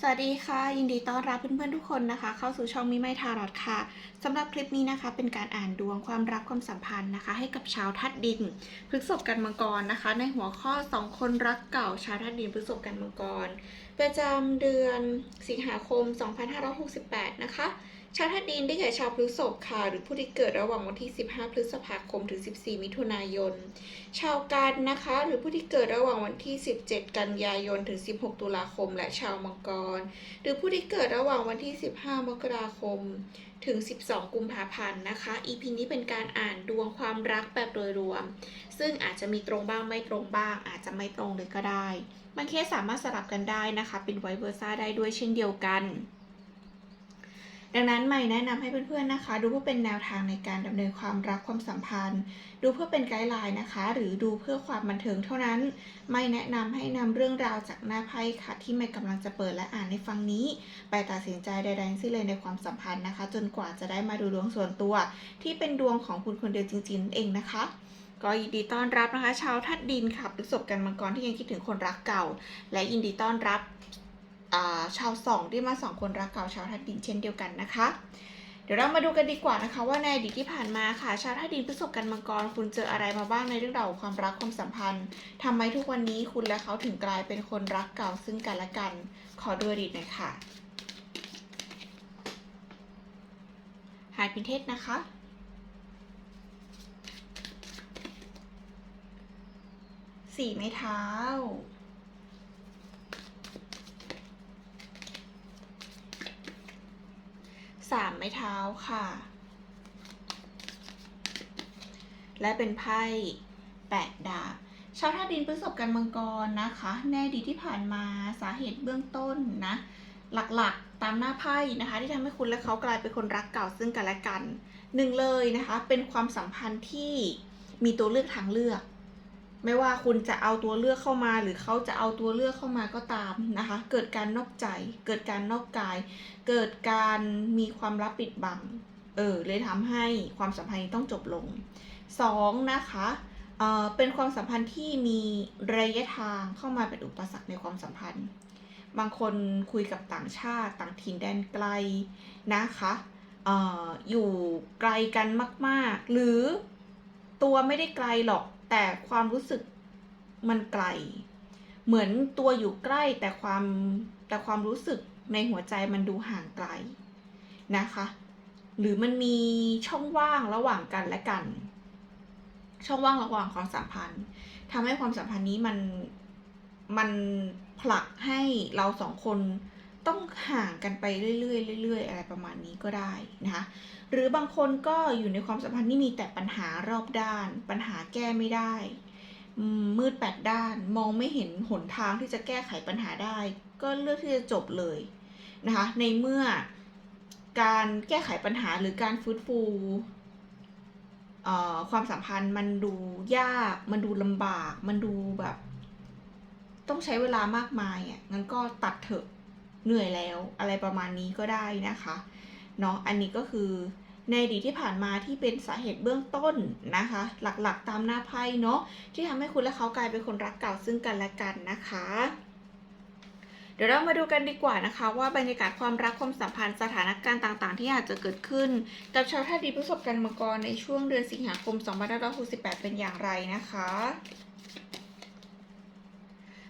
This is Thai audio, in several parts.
สวัสดีค่ะ ยินดีต้อนรับเพื่อนๆทุกคนนะคะ เข้าสู่ช่องมิไมทารอดค่ะสำหรับคลิปนี้นะคะ เป็นการอ่านดวงความรักความสัมพันธ์นะคะ ให้กับชาวทัดดินพฤษบกันมังกรนะคะ ในหัวข้อ 2 คนรักเก่าชาวทัดดินพฤษบกันมังกร ประจำเดือนสิงหาคม 2568 นะคะ ชาวธาตุดินได้แก่ชาวพฤษภค่ะ หรือผู้ที่เกิดระหว่างวันที่ 15 พฤษภาคมถึง 14 มิถุนายน ชาวกันนะคะ หรือผู้ที่เกิดระหว่างวันที่ 17 กันยายนถึง 16 ตุลาคม และชาวมังกร หรือผู้ที่เกิดระหว่างวันที่ 15 มกราคม ถึง 12 กุมภาพันธ์นะคะ EP นี้เป็นการอ่านดวงความรักแบบโดยรวม ซึ่งอาจจะมีตรงบ้างไม่ตรงบ้าง อาจจะไม่ตรงเลยก็ได้บางเคสสามารถสลับกันได้นะคะ เป็นไวเวอร์ซ่าได้ด้วยเช่นเดียวกัน ดังนั้นใหม่แนะนำให้เพื่อนๆนะคะ ดูเพื่อเป็นแนวทางในการดำเนินความรักความสัมพันธ์ ดูเพื่อเป็นไกด์ไลน์นะคะ หรือดูเพื่อความบันเทิงเท่านั้น ไม่แนะนำให้นำเรื่องราวจากหน้าไพ่ค่ะ ที่ไม่กำลังจะเปิดและอ่านในฟังนี้ ไปตัดสินใจใดๆทั้งสิ้นเลยในความสัมพันธ์นะคะ จนกว่าจะได้มาดูดวงส่วนตัว ที่เป็นดวงของคุณคนเดียวจริงๆเองนะคะก็ยินดีต้อนรับนะคะ ชาวทัดดินค่ะประสบกันมังกรที่ยังคิดถึงคนรักเก่า และยินดีต้อนรับ ชาวสองที่มาสองคนรักเก่าชาวทัดดินเช่นเดียวกันนะคะ เดี๋ยวเรามาดูกันดีกว่านะคะ ว่าในอดีตที่ผ่านมาค่ะ ชาวทัดดินประสบกันมังกร คุณเจออะไรมาบ้างในเรื่องราวความรักความสัมพันธ์ทำไมทุกวันนี้คุณและเขาถึงกลายเป็นคนรักเก่าซึ่งกันและกัน ขอดูอดีตหน่อยค่ะหายพินเทศนะคะสี่ไม้เท้า สามไม้เท้าค่ะ และเป็นไพ่แปดดาบชาวธาตุดินพฤษภกันมังกรนะคะ แน่ดีที่ผ่านมาสาเหตุเบื้องต้นนะ หลักๆตามหน้าไพ่นะคะ ที่ทำให้คุณและเขากลายเป็นคนรักเก่าซึ่งกันและกันหนึ่งเลยนะคะ เป็นความสัมพันธ์ที่มีตัวเลือกทางเลือก ไม่ว่าคุณจะเอาตัวเลือกเข้ามา หรือเขาจะเอาตัวเลือกเข้ามาก็ตามนะคะ เกิดการนอกใจ เกิดการนอกกาย เกิดการมีความลับปิดบัง เออเลยทำให้ความสัมพันธ์ต้องจบลงสองนะคะเออเป็นความสัมพันธ์ที่มีระยะทางเข้ามาเป็นอุปสรรคในความสัมพันธ์ บางคนคุยกับต่างชาติ ต่างถิ่นแดนไกลนะคะเอออยู่ไกลกันมาก ๆ หรือตัวไม่ได้ไกลหรอก แต่ความรู้สึกมันไกล เหมือนตัวอยู่ใกล้แต่ความแต่ความรู้สึกในหัวใจมันดูห่างไกลนะคะ หรือมันมีช่องว่างระหว่างกันและกัน ช่องว่างระหว่างความสัมพันธ์ทำให้ความสัมพันธ์นี้มันมันผลักให้เราสองคน ต้องห่างกันไปเรื่อยๆเรื่อยๆ อะไรประมาณนี้ก็ได้นะคะ หรือบางคนก็อยู่ในความสัมพันธ์ที่มีแต่ปัญหารอบด้าน ปัญหาแก้ไม่ได้ มืดแปดด้าน มองไม่เห็นหนทางที่จะแก้ไขปัญหาได้ ก็เลือกที่จะจบเลยนะคะ ในเมื่อการแก้ไขปัญหาหรือการฟื้นฟูความสัมพันธ์มันดูยาก มันดูลำบาก มันดูแบบ ต้องใช้เวลามากมายอะงั้นก็ตัดเถอะ เหนื่อยแล้วอะไรประมาณนี้ก็ได้นะคะเนาะอันนี้ก็คือในอดีตที่ผ่านมาที่เป็นสาเหตุเบื้องต้นนะคะ หลักๆตามหน้าไพ่เนาะที่ทำให้คุณและเขากลายเป็นคนรักเก่าซึ่งกันและกันนะคะ เดี๋ยวเรามาดูกันดีกว่านะคะ ว่าบรรยากาศความรักความสัมพันธ์สถานการณ์ต่างๆ ที่อาจจะเกิดขึ้น กับชาวท่าตุดีประสบกันมังกรในช่วงเดือนสิงหาคม2568 เป็นอย่างไรนะคะ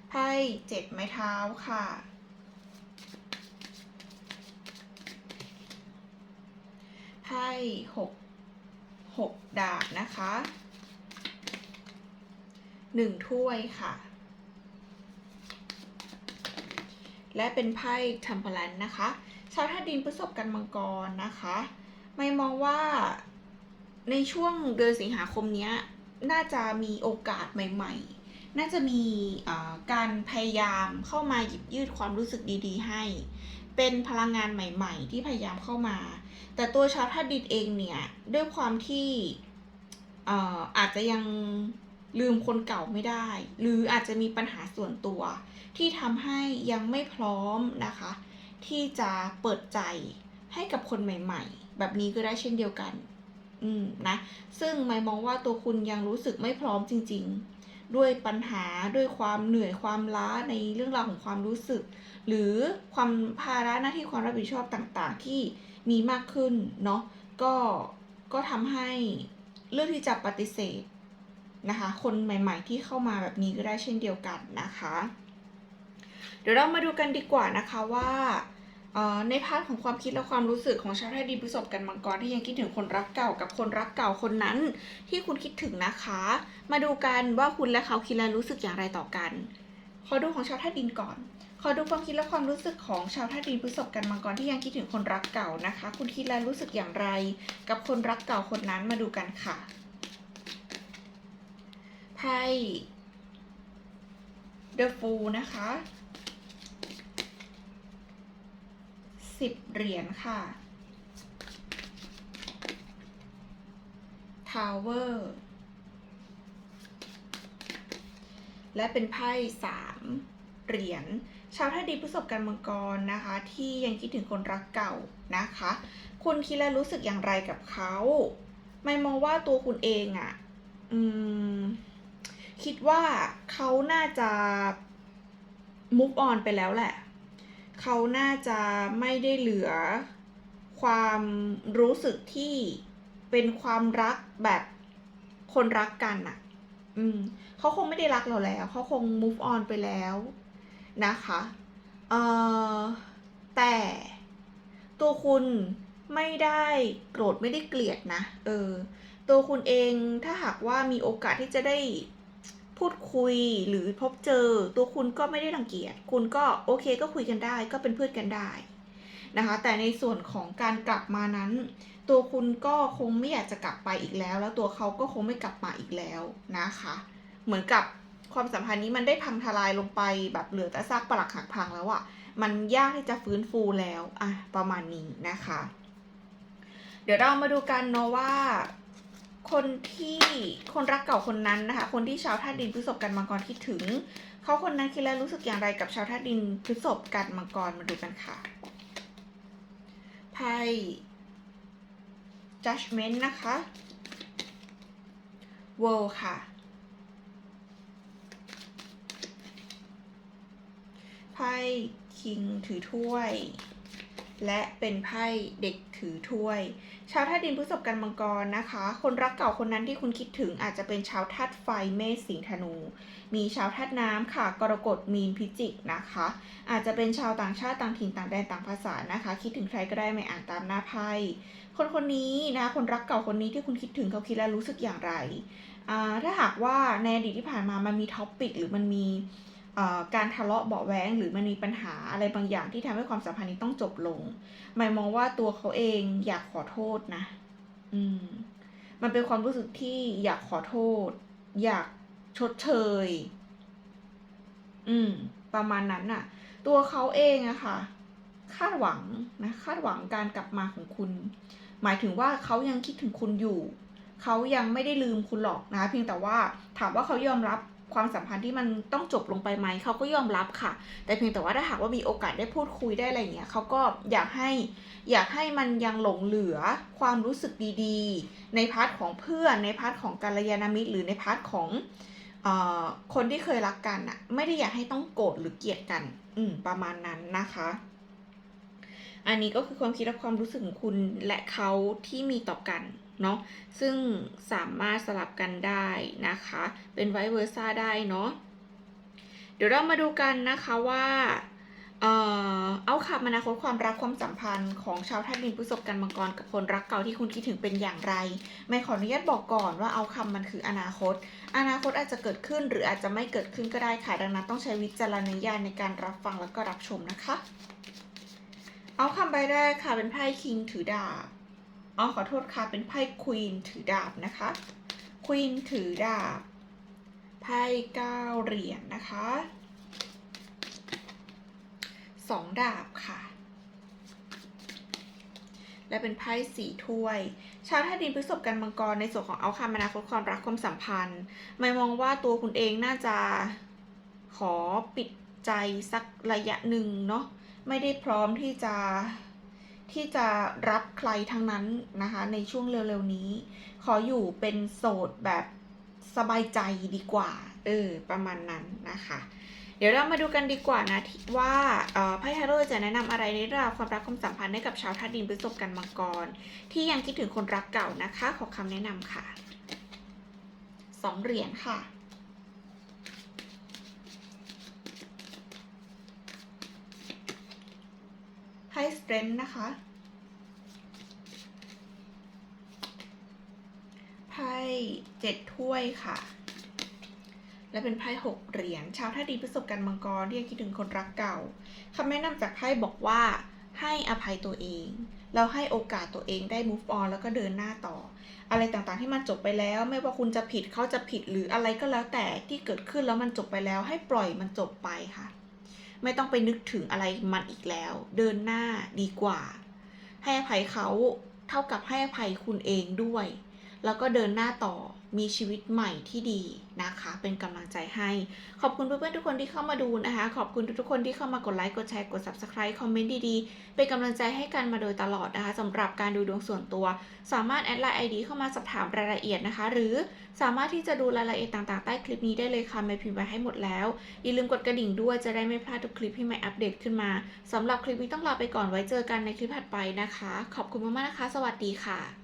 ไพ่เจ็ดไม้เท้าค่ะ ไพ่หกหกดาบนะคะหนึ่งถ้วยค่ะ และเป็นไพ่ทัมพลันนะคะ ชาวธาตุดินประสบกันมังกรนะคะ ไม่มองว่าในช่วงเดือนสิงหาคมนี้น่าจะมีโอกาสใหม่ ๆ น่าจะมีการพยายามเข้ามาหยิบยืดความรู้สึกดี ๆ ให้ เป็นพลังงานใหม่ ๆ ที่พยายามเข้ามา แต่ตัวชาวธาตุดินเองเนี่ย ด้วยความที่เอ่ออาจจะยังลืมคนเก่าไม่ได้ หรืออาจจะมีปัญหาส่วนตัว ที่ทำให้ยังไม่พร้อมนะคะ ที่จะเปิดใจให้กับคนใหม่ ๆ แบบนี้ก็ได้เช่นเดียวกัน อืมนะ ซึ่งไม่มองว่าตัวคุณยังรู้สึกไม่พร้อมจริง ๆ ด้วยปัญหาด้วยความเหนื่อยความล้าในเรื่องราวของความรู้สึก หรือความภาระหน้าที่ความรับผิดชอบต่าง ๆ ที่ มีมากขึ้นเนาะก็ก็ทำให้เลือกที่จะปฏิเสธนะคะ คนใหม่ ๆ ที่เข้ามาแบบนี้ก็ได้เช่นเดียวกันนะคะ เดี๋ยวเรามาดูกันดีกว่านะคะว่าในพาร์ทของความคิดและความรู้สึกของชาวธาตุดินพฤษภกันมังกรที่ยังคิดถึงคนรักเก่ากับคนรักเก่าคนนั้น ที่คุณคิดถึงนะคะ มาดูกันว่าคุณและเขาคิดและรู้สึกอย่างไรต่อกัน ขอดูของชาวธาตุดินก่อน ขอดูความคิดและความรู้สึกของชาวธาตุดินพฤษภกันมังกรที่ยังคิดถึงคนรักเก่านะคะ คุณคิดและรู้สึกอย่างไร กับคนรักเก่าคนนั้นมาดูกันค่ะไพ่ The Fool นะคะสิบเหรียญค่ะ Tower และเป็นไพ่สามเหรียญ ชาวธาตุดินพฤษภกันมังกรนะคะ ที่ยังคิดถึงคนรักเก่านะคะ คุณคิดและรู้สึกอย่างไรกับเขาไม่มองว่าตัวคุณเองอะ่ะอืมคิดว่าเขาน่าจะ move on ไปแล้วแหละ เขาน่าจะไม่ได้เหลือความรู้สึกที่เป็นความรักแบบคนรักกันอะอืม เขาคงไม่ได้รักเราแล้ว เขาคง move on ไปแล้ว นะคะเอ่อแต่ตัวคุณไม่ได้โกรธไม่ได้เกลียดนะเออตัวคุณเองถ้าหากว่ามีโอกาสที่จะได้พูดคุยหรือพบเจอ ตัวคุณก็ไม่ได้รังเกียจ คุณก็โอเคก็คุยกันได้ ก็เป็นเพื่อนกันได้นะคะ แต่ในส่วนของการกลับมานั้น ตัวคุณก็คงไม่อยากจะกลับไปอีกแล้ว แล้วตัวเขาก็คงไม่กลับมาอีกแล้วนะคะ เหมือนกับ ความสัมพันธ์นี้มันได้พังทลายลงไปแบบเหลือแต่ซากปรักหักพังแล้วอะมันยากที่จะฟื้นฟูแล้วอะประมาณนี้นะคะ เดี๋ยวเรามาดูกันเนาะว่าคนที่คนรักเก่าคนนั้นนะคะ คนที่ชาวธาตุดินพฤษภกันมังกรคิดถึง เขาคนนั้นคิดและรู้สึกอย่างไรกับชาวธาตุดินพฤษภกันมังกรมาดูกันค่ะไพ่ judgment นะคะ world ค่ะ ไพ่คิงถือถ้วย และเป็นไพ่เด็กถือถ้วย ชาวธาตุดินพฤษภกันมังกรนะคะ คนรักเก่าคนนั้นที่คุณคิดถึงอาจจะเป็นชาวธาตุไฟเมษสิงธนู มีชาวธาตุน้ำค่ะ กรกฎมีนพิจิกนะคะ อาจจะเป็นชาวต่างชาติต่างถิ่นต่างแดนต่างภาษานะคะ คิดถึงใครก็ได้ไม่อ่านตามหน้าไพ่คนคนนี้นะคนรักเก่าคนนี้ที่คุณคิดถึงเขาคิดและรู้สึกอย่างไรถ้าหากว่าในอดีตที่ผ่านมามันมีท็อปปิกหรือมันมี การทะเลาะเบาะแว้งหรือมันมีปัญหาอะไรบางอย่างที่ทำให้ความสัมพันธ์นี้ต้องจบลงหมายมองว่าตัวเขาเองอยากขอโทษนะ อืม มันเป็นความรู้สึกที่อยากขอโทษ อยากชดเชย อืม ประมาณนั้นน่ะ ตัวเขาเองอะค่ะ คาดหวังนะ คาดหวังการกลับมาของคุณ หมายถึงว่าเขายังคิดถึงคุณอยู่ เขายังไม่ได้ลืมคุณหรอกนะ เพียงแต่ว่าถามว่าเขายอมรับ ความสัมพันธ์ที่มันต้องจบลงไปไหมเขาก็ยอมรับค่ะ แต่เพียงแต่ว่าถ้าหากว่ามีโอกาสได้พูดคุยได้อะไรอย่างเงี้ยเขาก็อยากให้อยากให้มันยังหลงเหลือความรู้สึกดีๆ ในพาร์ทของเพื่อนในพาร์ทของกัลยาณมิตรหรือในพาร์ทของอคนที่เคยรักกันอะไม่ได้อยากให้ต้องโกรธหรือเกลียดกัน อืมประมาณนั้นนะคะ อันนี้ก็คือความคิดและความรู้สึกของคุณและเขาที่มีต่อกัน เนาะซึ่งสามารถสลับกันได้นะคะ เป็นไวเวอร์ซ่าได้เนาะเดี๋ยวเรามาดูกันนะคะว่าเอาขับอนาคตความรักความสัมพันธ์ของชาวธาตุดินพฤษภกันมังกรกับคนรักเก่าที่คุณคิดถึงเป็นอย่างไร ไม่ขออนุญาตบอกก่อนว่าเอาคำมันคืออนาคต อนาคตอาจจะเกิดขึ้นหรืออาจจะไม่เกิดขึ้นก็ได้ค่ะดังนั้นต้องใช้วิจารณญาณในการรับฟังแล้วก็รับชมนะคะ เอาคำใบแรกค่ะเป็นไพ่คิงถือดาบ อ๋อขอโทษค่ะ เป็นไพ่ควีนถือดาบนะคะ ควีนถือดาบ ไพ่เก้าเหรียญนะคะสองดาบค่ะ และเป็นไพ่สี่ถ้วย ชาวธาดินพฤษภกันมังกรในส่วนของเอาคำอนาคตความรักความสัมพันธ์ไม่มองว่าตัวคุณเองน่าจะขอปิดใจสักระยะหนึ่งเนาะ ไม่ได้พร้อมที่จะ ที่จะรับใครทั้งนั้นนะคะ ในช่วงเร็วๆนี้ ขออยู่เป็นโสดแบบสบายใจดีกว่า เออ ประมาณนั้นนะคะ เดี๋ยวเรามาดูกันดีกว่านะว่าไพ่ทาโร่จะแนะนำอะไรในเรื่องความรักความสัมพันธ์ให้กับชาวธาตุดินพฤษภกันมังกร ที่ยังคิดถึงคนรักเก่านะคะ ขอคำแนะนำค่ะสองเหรียญค่ะ ไพ่สเตรนนะคะไพ่เจ็ดถ้วยค่ะ และเป็นไพ่หกเหรียญชาวท่าดีประสบการณ์มังกรที่ยังคิดถึงคนรักเก่าคำแนะนำจากไพ่บอกว่าให้อภัยตัวเองแล้วให้โอกาสตัวเองได้ move on แล้วก็เดินหน้าต่อ อะไรต่างๆที่มันจบไปแล้ว ไม่ว่าคุณจะผิดเขาจะผิดหรืออะไรก็แล้วแต่ที่เกิดขึ้นแล้วมันจบไปแล้ว ให้ปล่อยมันจบไปค่ะ ไม่ต้องไปนึกถึงอะไรมันอีกแล้ว เดินหน้าดีกว่า ให้อภัยเขาเท่ากับให้อภัยคุณเองด้วย แล้วก็เดินหน้าต่อ มีชีวิตใหม่ที่ดีนะคะ เป็นกำลังใจให้ ขอบคุณเพื่อนๆทุกคนที่เข้ามาดูนะคะ ขอบคุณทุกๆคนที่เข้ามากดไลค์ กดแชร์ กด subscribe คอมเมนต์ดีๆ เป็นกำลังใจให้กันมาโดยตลอดนะคะสำหรับการดูดวงส่วนตัว สามารถแอดไลน์ ID เข้ามาสอบถามรายละเอียดนะคะ หรือสามารถที่จะดูรายละเอียดต่างๆ ใต้คลิปนี้ได้เลยค่ะไม่พิมพ์ไว้ให้หมดแล้ว อย่าลืมกดกระดิ่งด้วยจะได้ไม่พลาดทุกคลิปที่ใหม่อัปเดตขึ้นมาสำหรับคลิปนี้ต้องลาไปก่อนไว้เจอกันในคลิปถัดไปนะคะ ขอบคุณมากๆนะคะ สวัสดีค่ะ